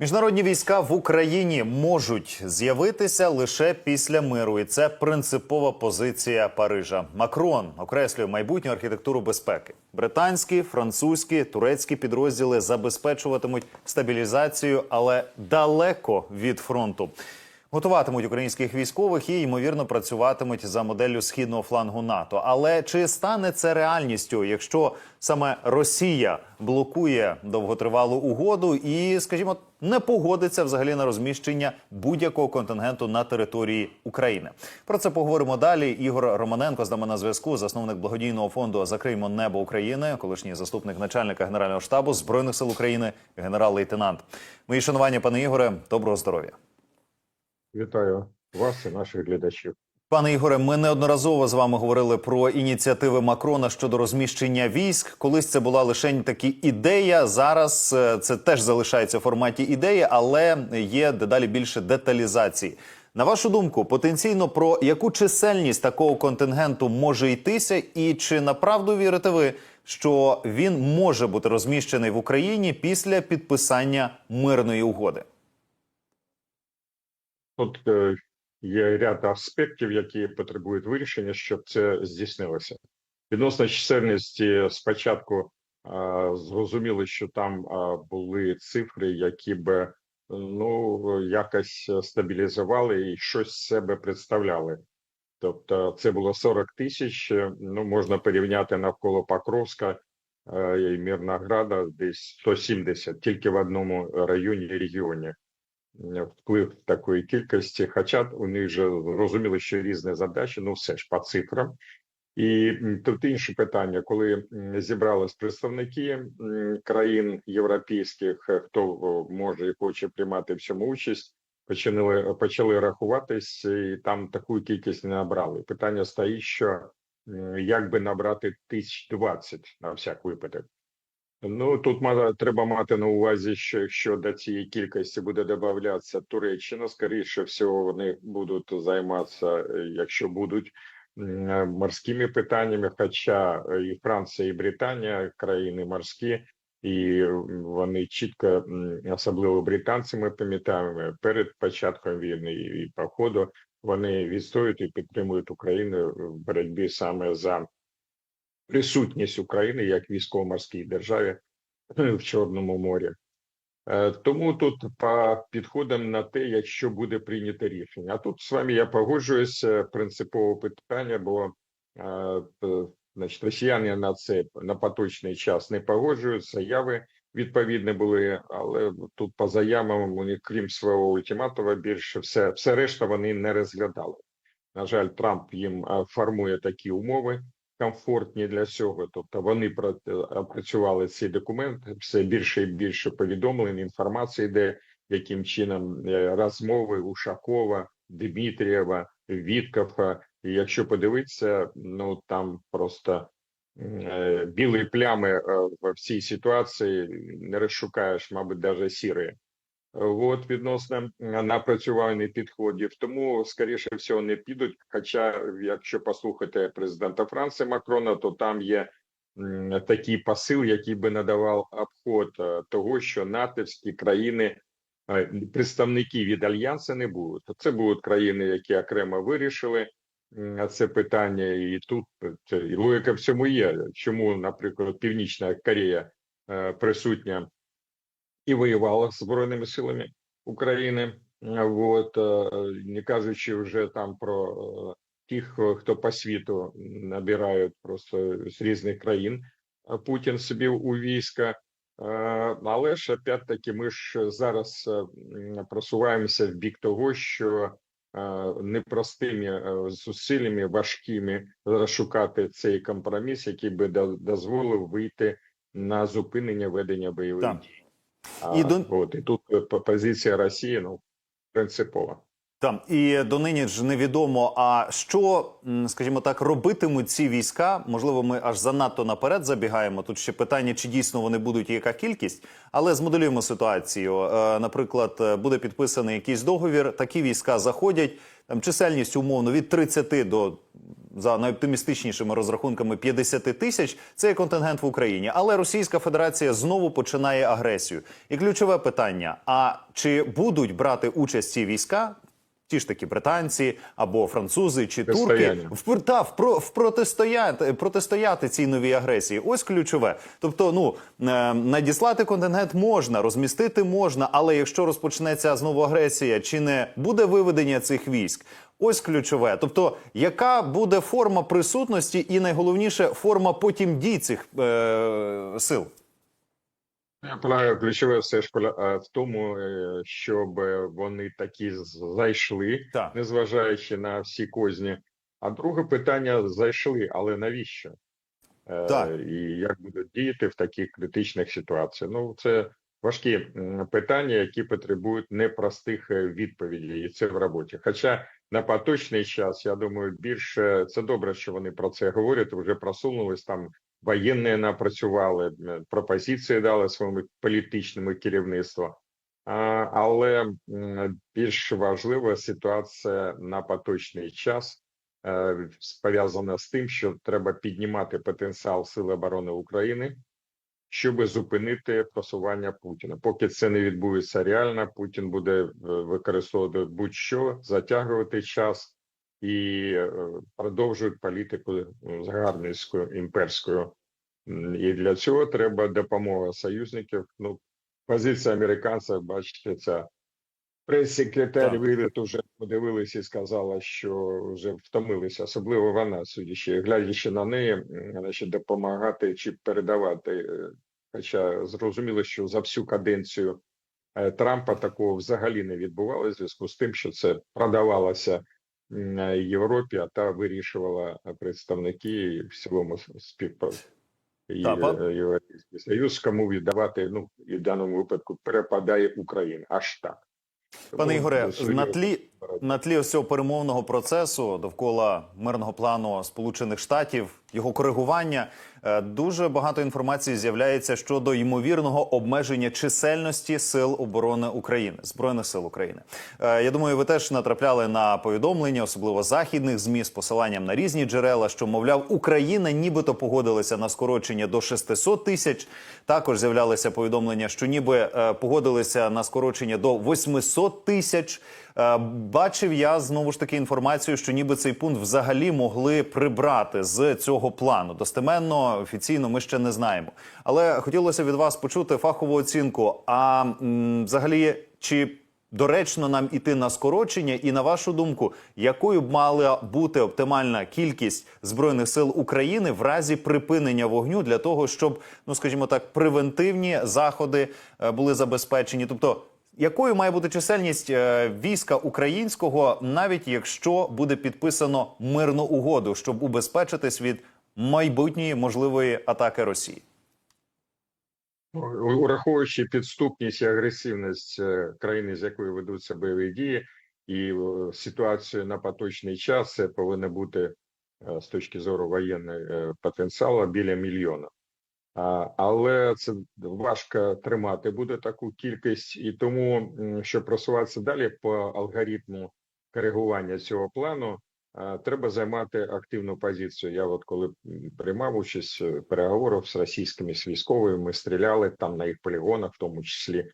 Міжнародні війська в Україні можуть з'явитися лише після миру, і це принципова позиція Парижа. Макрон окреслює майбутню архітектуру безпеки. Британські, французькі, турецькі підрозділи забезпечуватимуть стабілізацію, але далеко від фронту. Готуватимуть українських військових і ймовірно працюватимуть за моделлю східного флангу НАТО. Але чи стане це реальністю, якщо саме Росія блокує довготривалу угоду і, скажімо, не погодиться взагалі на розміщення будь-якого контингенту на території України? Про це поговоримо далі. Ігор Романенко з нами на зв'язку, засновник благодійного фонду Закриймо небо України, колишній заступник начальника генерального штабу збройних сил України, генерал-лейтенант. Мої шанування, пане Ігоре, доброго здоров'я. Вітаю вас і наших глядачів. Пане Ігоре, ми неодноразово з вами говорили про ініціативи Макрона щодо розміщення військ. Колись це була лише такі ідея. Зараз е, це теж залишається в форматі ідеї, але є дедалі більше деталізації. На вашу думку, потенційно про яку чисельність такого контингенту може йтися, і чи направду вірите ви, що він може бути розміщений в Україні після підписання мирної угоди? Тут е, є ряд аспектів, які потребують вирішення, щоб це здійснилося. Відносно чисельності спочатку е, зрозуміли, що там е, були цифри, які би ну якось стабілізували і щось себе представляли. Тобто, це було 40 тисяч. Ну можна порівняти навколо Покровська і Мирнограда, десь 170, тільки в одному районі регіоні. Вплив такої кількості, хоча у них же розуміли, що різні задачі, ну все ж по цифрам. І тут інше питання, коли зібрались представники країн європейських, е, хто може і хоче приймати в цьому участь, почали почали рахуватись, і там таку кількість не набрали. Питання стоїть, що як би набрати тисяч двадцять на всяк випадок. Ну тут треба мати на увазі, що якщо до цієї кількості буде додатися Туреччина, скоріше всього вони будуть займатися, е, якщо будуть е, морськими питаннями. Хоча е, і Франція, і Британія країни морські, і вони чітко, особливо британці, ми пам'ятаємо перед початком війни і по ходу вони відстоюють і підтримують Україну в боротьбі саме за присутність України як військово-морській державі в Чорному морі. Е, Тому тут по підходам на те, якщо буде прийнято рішення. А тут з вами я погоджуюся. Принципове питання, бо е, значить, росіяни на це на поточний час не погоджуються. Заяви відповідні були, але тут по заявам вони, крім свого ультиматума, більше все, все решта вони не розглядали. На жаль, Трамп їм е, формує такі умови комфортні для цього. Тобто вони е, опрацювали ці документи, все більше і більше повідомлень, інформації, де яким чином е, розмови Ушакова, Дмитрієва, Віткофа. І якщо подивитися, ну там просто е, білі плями е, в цій ситуації не розшукаєш, мабуть, навіть сірі. От відносно напрацювання підходів, тому скоріше всього не підуть. Хоча, якщо послухати президента Франції Макрона, то там є такий посил, який би надавав обход е, того, що натовські країни, е, представники від альянсу не будуть. Це будуть країни, які окремо вирішили це питання, і тут е, це і логіка в цьому є. Чому, наприклад, Північна Корея присутня і воювала з збройними силами України. От е, не кажучи вже там про е, тих, хто по світу набирають просто з різних країн е, Путін собі у війська. Але ж опять-таки, ми ж зараз просуваємося в бік того, що непростими зусиллями важкими розшукати цей компроміс, який би до- дозволив вийти на зупинення ведення бойових дій. І до- от, і тут е, позиція Росії ну, принципова. Там і донині ж невідомо. А що, скажімо так, робитимуть ці війська? Можливо, ми аж занадто наперед забігаємо. Тут ще питання, чи дійсно вони будуть і яка кількість, але змоделюємо ситуацію. Е, Наприклад, е, буде підписаний якийсь договір. Такі війська заходять там чисельність умовно від 30 до за найоптимістичнішими розрахунками 50 тисяч. Це є контингент в Україні. Але Російська Федерація знову починає агресію. І ключове питання: а чи будуть брати участь ці війська? Ті ж таки британці або французи чи турки в, та, в, про, в протистояти, протистояти цій новій агресії. Ось ключове. Тобто, ну е, надіслати контингент можна, розмістити можна, але якщо розпочнеться знову агресія, чи не буде виведення цих військ? Ось ключове. Тобто, яка буде форма присутності, і найголовніше форма потім дій цих е, сил? Я полагаю, ключове все ж е, в тому, е, щоб вони такі зайшли, Так. незважаючи на всі козні. А друге питання зайшли, але навіщо? Е, Так. І як будуть діяти в таких критичних ситуаціях? Ну, це важкі питання, які потребують непростих відповідей, і це в роботі. Хоча на поточний час, я думаю, більше це добре, що вони про це говорять, вже просунулись там. Воєнні напрацювали, пропозиції дали своєму політичному керівництву. Але більш важлива ситуація на поточний час е, пов'язана з тим, що треба піднімати потенціал Сил оборони України, щоб зупинити просування Путіна. Поки це не відбудеться реально, Путін буде е, використовувати будь-що, затягувати час і е, продовжують політику е, загарбницькою імперською. І для цього треба допомога союзників. Ну, позиція американців, бачите, ця прес-секретар вирит уже подивилися і сказала, що вже втомилися, особливо вона, судячи, глядячи на неї, значить, допомагати чи передавати. е, Хоча зрозуміло, що за всю каденцію Трампа такого взагалі не відбувалося в зв'язку з тим, що це продавалося Європі, а та вирішувала представники в цілому співпраці. І Європейський Союз, кому віддавати, ну і в даному випадку перепадає Україна. Аж так. Пане Ігоре, на тлі на тлі ось цього перемовного процесу довкола мирного плану Сполучених Штатів, його коригування, е, дуже багато інформації з'являється щодо ймовірного обмеження чисельності сил оборони України збройних сил України. Е, Я думаю, ви теж натрапляли на повідомлення, особливо західних змі з посиланням на різні джерела, що мовляв Україна нібито погодилася на скорочення до 600 тисяч. Також з'являлися повідомлення, що ніби е, погодилися на скорочення до 800 тисяч. Бачив я знову ж таки інформацію, що ніби цей пункт взагалі могли прибрати з цього плану. Достеменно офіційно ми ще не знаємо. Але хотілося від вас почути фахову оцінку. А м, взагалі, чи доречно нам іти на скорочення? І на вашу думку, якою б мала бути оптимальна кількість збройних сил України в разі припинення вогню для того, щоб, ну скажімо так, превентивні заходи е, були забезпечені? Тобто якою має бути чисельність е, війська українського, навіть якщо буде підписано мирну угоду, щоб убезпечитись від майбутньої можливої атаки Росії? Ураховуючи підступність і агресивність е, країни, з якої ведуться бойові дії, і е, ситуацію на поточний час, це повинно бути з точки зору воєнного потенціалу біля мільйона. Але це важко тримати буде таку кількість, і тому, щоб просуватися далі по алгоритму коригування цього плану, треба займати активну позицію. Я от коли приймав участь в переговорах з російськими з військовими, ми стріляли там на їх полігонах, в тому числі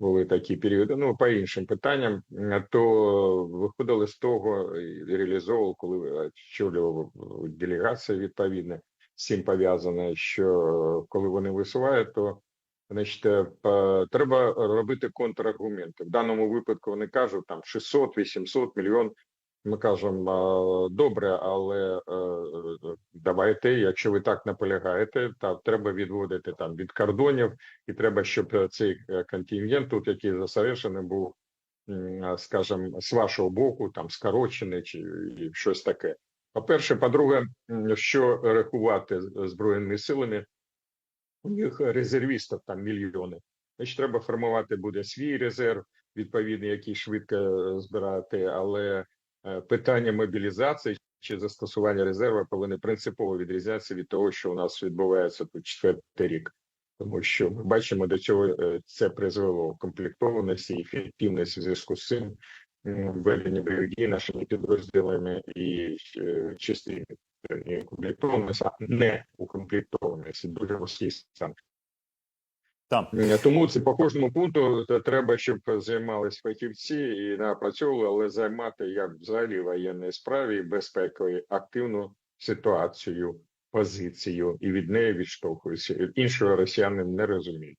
були такі періоди. Ну по іншим питанням, то виходили з того і реалізовував, коли очолював делегація відповідна з цим пов'язане, що коли вони висувають, то значить, е, треба робити контраргументи. В даному випадку вони кажуть там 600, 800 мільйон. Ми кажемо добре, але е, е, давайте, якщо ви так наполягаєте, та треба відводити там від кордонів, і треба, щоб цей е, контингент, тут який засереджений, був, скажімо, з вашого боку, там скорочений чи щось таке. По-перше, по-друге, що рахувати збройними силами, у них резервістів там мільйони. Значить, треба формувати буде свій резерв, відповідний, який швидко е, збирати, але е, питання мобілізації чи застосування резерву повинні принципово відрізнятися від того, що у нас відбувається тут четвертий рік. Тому що ми бачимо, до цього е, це призвело комплектованості і ефективності в зв'язку з цим м, ведення бойових дій нашими підрозділами і частини і укомплектованість, не укомплектованість. Це дуже стан. Там Е, Тому це по кожному пункту треба, щоб займалися фахівці і напрацьовували, але займати як взагалі воєнної справі і безпекової активну ситуацію, позицію і від неї відштовхуються. Іншого росіяни не розуміють.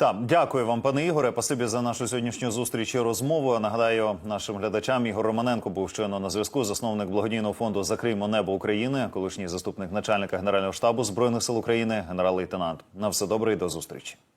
Так, дякую вам, пане Ігоре. Пасибі за нашу сьогоднішню зустріч і розмову. Нагадаю нашим глядачам, Ігор Романенко був щойно на зв'язку. Засновник благодійного фонду Закриймо небо України, колишній заступник начальника генерального штабу збройних сил України, генерал-лейтенант. На все добре і до зустрічі.